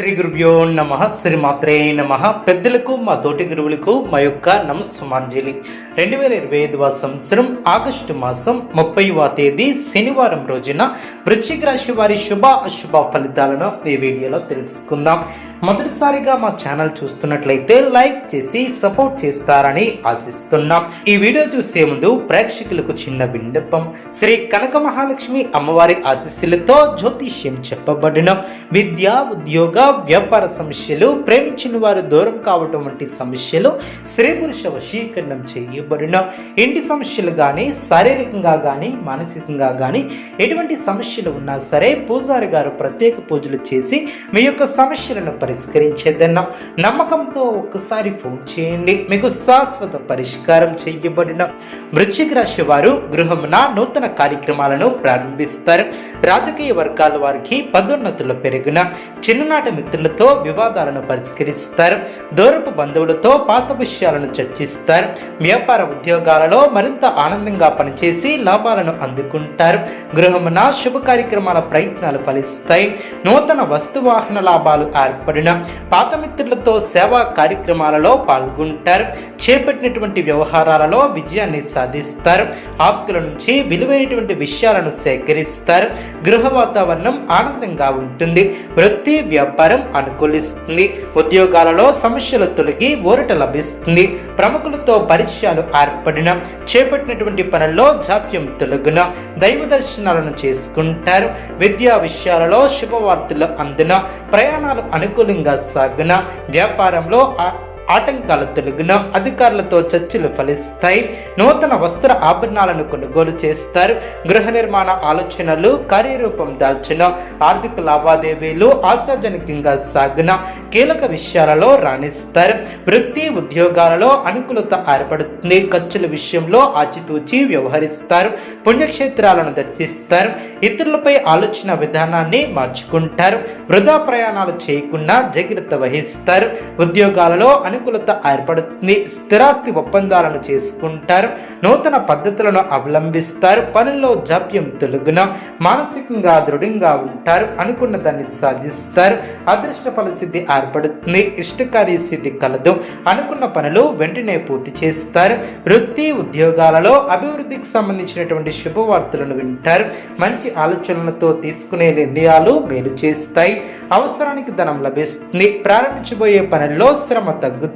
శ్రీ గురుభ్యో నమ శ్రీమాత్రే నమ. పెద్దలకు మా తోటి గురువులకు మా యొక్క నమస్సుమాంజలి. రెండు వేల ఇరవై ఐదవ సంవత్సరం ఆగస్టు మాసం ముప్పైవ తేదీ శనివారం రోజున వృశ్చిక రాశి వారి శుభ అశుభ ఫలితాలను ఈ వీడియోలో తెలుసుకుందాం. మొదటిసారిగా మా ఛానల్ చూస్తున్నట్లయితే లైక్ చేసి సపోర్ట్ చేస్తారని ఆశిస్తున్నాం. ఈ వీడియో చూసే ముందు ప్రేక్షకులకు చిన్న విన్నపం. శ్రీ కనక మహాలక్ష్మి అమ్మవారి ఆశీస్సులతో జ్యోతిష్యం చెప్పబడిన విద్య ఉద్యోగ వ్యాపార సమస్యలు ప్రేమించిన వారు దూరం కావటం వంటి సమస్యలు స్త్రీ పురుష వశీకరణం చేయబడిన ఇంటి సమస్యలు కానీ శారీరకంగా కానీ మానసికంగా కానీ ఎటువంటి సమస్యలు ఉన్నా సరే పూజారి గారు ప్రత్యేక పూజలు చేసి మీ యొక్క సమస్యలను పరిష్కరించేదన్న నమ్మకంతో ఒక్కసారి ఫోన్ చేయండి. మీకు శాశ్వత పరిష్కారం చేయబడిన వృశ్చిక రాశి వారు గృహమున నూతన కార్యక్రమాలను ప్రారంభిస్తారు. రాజకీయ వర్గాల వారికి పదోన్నతులు పెరిగిన చిన్ననాటి మిత్రులతో వివాదాలను పరిష్కరిస్తారు దూరపు బంధువులతో పాత విషయాలను చర్చిస్తారు వ్యాపార ఉద్యోగాలలో మరింత ఆనందంగా పనిచేసి లాభాలను అందుకుంటారు. గృహమున శుభ కార్యక్రమాల ప్రయత్నాలు ఫలిస్తాయి. నూతన వస్తువాహన లాభాలు ఏర్పడిన పాత మిత్రులతో సేవా కార్యక్రమాలలో పాల్గొంటారు. చేపట్టినటువంటి వ్యవహారాలలో విజయాన్ని సాధిస్తారు. ఆప్తుల నుంచి విలువైనటువంటి విషయాలను సేకరిస్తారు. గృహ వాతావరణం ఆనందంగా ఉంటుంది. వృత్తి వ్యాపారం అనుకూలిస్తుంది. ఉద్యోగాలలో సమస్యలు తొలగి ఊరట లభిస్తుంది. ప్రముఖులతో పరిచయాలు ఏర్పడిన చేపట్టినటువంటి పనుల్లో జాప్యం తొలగున దైవ దర్శనాలను చేసుకుంటారు. విద్యా విషయాలలో శుభవార్తలు అందున ప్రయాణాలు అనుకూలంగా సాగున వ్యాపారంలో ఆటంకాలు తొలగిన అధికారులతో చర్చలు ఫలిస్తాయి. నూతన వస్త్ర ఆభరణాలను కొనుగోలు చేస్తారు. గృహ నిర్మాణ ఆలోచనలు కార్యరూపం దాల్చిన ఆర్థిక లావాదేవీలు ఆశాజనకంగా సాగిన కీలక విషయాలలో రాణిస్తారు. వృత్తి ఉద్యోగాలలో అనుకూలత ఏర్పడుతుంది. ఖర్చుల విషయంలో ఆచితూచి వ్యవహరిస్తారు. పుణ్యక్షేత్రాలను దర్శిస్తారు. ఇతరులపై ఆలోచన విధానాన్ని మార్చుకుంటారు. వృధా ప్రయాణాలు చేయకుండా జాగ్రత్త వహిస్తారు. ఉద్యోగాలలో సానుకూలత ఏర్పడుతుంది. స్థిరాస్తి ఒప్పందాలను చేసుకుంటారు. నూతన పద్ధతులను అవలంబిస్తారు. పనుల్లో జాప్యం తొలగున. మానసికంగా దృఢంగా ఉంటారు. అనుకున్న దాన్ని సాధిస్తారు. అదృష్ట ఫలసిద్ధి ఏర్పడుతుంది. ఇష్టకార్య సిద్ధి కలదు. అనుకున్న పనులు వెంటనే పూర్తి చేస్తారు. వృత్తి ఉద్యోగాలలో అభివృద్ధికి సంబంధించినటువంటి శుభవార్తలను వింటారు. మంచి ఆలోచనలతో తీసుకునే నిర్ణయాలు మేలు చేస్తాయి. అవసరానికి ధనం లభిస్తుంది. ప్రారంభించబోయే పనుల్లో శ్రమ తగ్గుతుంది.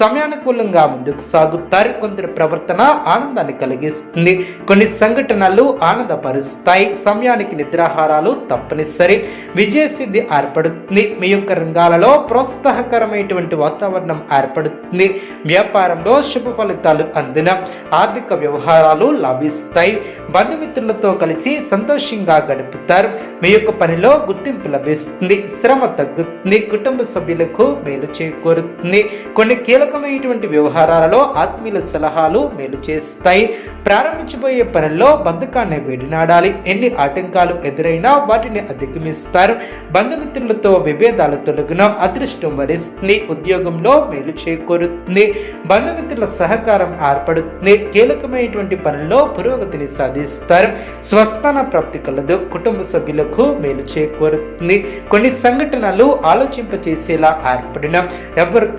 సమయానుకూలంగా ముందుకు సాగుతారు. కొందరి ప్రవర్తన ఆనందాన్ని కలిగిస్తుంది. కొన్ని సంఘటనలు ఆనందపరుస్తాయి. సమయానికి నిద్రాహారాలు తప్పనిసరి. విజయసిద్ధి ఏర్పడుతుంది. మీ యొక్క రంగాలలో ప్రోత్సాహకరమైనటువంటి వాతావరణం ఏర్పడుతుంది. వ్యాపారంలో శుభ ఫలితాలు అందిన ఆర్థిక వ్యవహారాలు లభిస్తాయి. బంధుమిత్రులతో కలిసి సంతోషంగా గడుపుతారు. మీ యొక్క పనిలో గుర్తింపు లభిస్తుంది. శ్రమ తగ్గుతుంది. కుటుంబ సభ్యులకు మేలు చేకూరుతుంది. కొన్ని కీలకమైనటువంటి వ్యవహారాలలో ఆత్మీయుల సలహాలు మేలు చేస్తాయి. ప్రారంభించబోయే పనుల్లో బంధకాన్ని వేడినాడాలి. ఎన్ని ఆటంకాలు ఎదురైనా వాటిని అధిగమిస్తారు. బంధుమిత్రులతో విభేదాలు తొలగిన అదృష్టం వరిస్తుంది. ఉద్యోగంలో మేలు చేకూరుతుంది. బంధుమిత్రుల సహకారం ఏర్పడుతుంది. కీలకమైనటువంటి పనుల్లో పురోగతిని సాధిస్తారు. స్వస్థాన ప్రాప్తి కలదు. కుటుంబ సభ్యులకు మేలు చేకూరుతుంది. కొన్ని సంఘటనలు ఆలోచింపచేసేలా ఏర్పడిన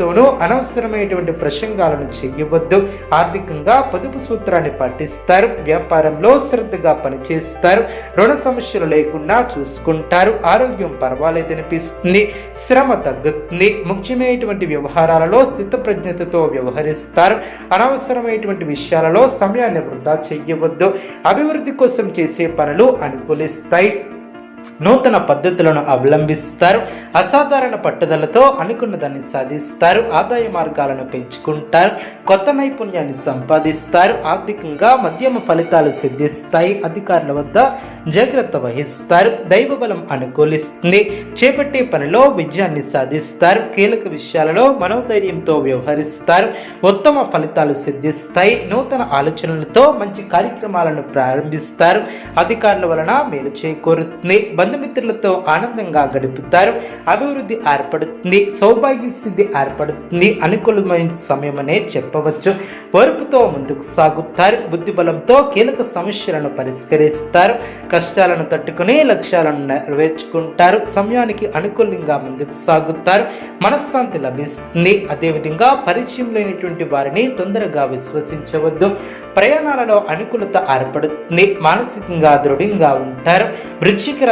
ఎవరితోనూ అనవసరమైనటువంటి ప్రసంగాలను చేయవద్దు. ఆర్థికంగా పొదుపు సూత్రాన్ని పాటిస్తారు. వ్యాపారంలో శ్రద్ధగా పనిచేస్తారు. రుణ సమస్యలు లేకుండా చూసుకుంటారు. ఆరోగ్యం పర్వాలేదనిపిస్తుంది శ్రమ తగ్గుతుంది. ముఖ్యమైనటువంటి వ్యవహారాలలో స్థితప్రజ్ఞతతో వ్యవహరిస్తారు. అనవసరమైనటువంటి విషయాలలో సమయాన్ని వృధా చెయ్యవద్దు అభివృద్ధి కోసం చేసే పనులు అనుకూలిస్తాయి. నూతన పద్ధతులను అవలంబిస్తారు. అసాధారణ పట్టుదలతో అనుకున్న దాన్ని సాధిస్తారు. ఆదాయ మార్గాలను పెంచుకుంటారు. కొత్త నైపుణ్యాన్ని సంపాదిస్తారు. ఆర్థికంగా మధ్యమ ఫలితాలు సిద్ధిస్తాయి. అధికారుల వద్ద జాగ్రత్త వహిస్తారు. దైవ బలం అనుకూలిస్తుంది. చేపట్టే పనిలో విజయాన్ని సాధిస్తారు. కీలక విషయాలలో మనోధైర్యంతో వ్యవహరిస్తారు. ఉత్తమ ఫలితాలు సిద్ధిస్తాయి. నూతన ఆలోచనలతో మంచి కార్యక్రమాలను ప్రారంభిస్తారు. అధికారుల వలన మేలు చేకూరుతుంది. బంధుమిత్రులతో ఆనందంగా గడుపుతారు. అభివృద్ధి ఏర్పడుతుంది. సౌభాగ్య సిద్ధి ఏర్పడుతుంది. అనుకూలమైన సమయం చెప్పవచ్చు. ఓర్పుతో ముందుకు సాగుతారు. బుద్ధి బలంతో కీలక సమస్యలను పరిష్కరిస్తారు. కష్టాలను తట్టుకుని లక్ష్యాలను నెరవేర్చుకుంటారు. సమయానికి అనుకూలంగా ముందుకు సాగుతారు. మనశ్శాంతి లభిస్తుంది. అదేవిధంగా పరిచయం లేనటువంటి వారిని తొందరగా విశ్వసించవద్దు. ప్రయాణాలలో అనుకూలత ఏర్పడుతుంది. మానసికంగా దృఢంగా ఉంటారు. వృశ్చిక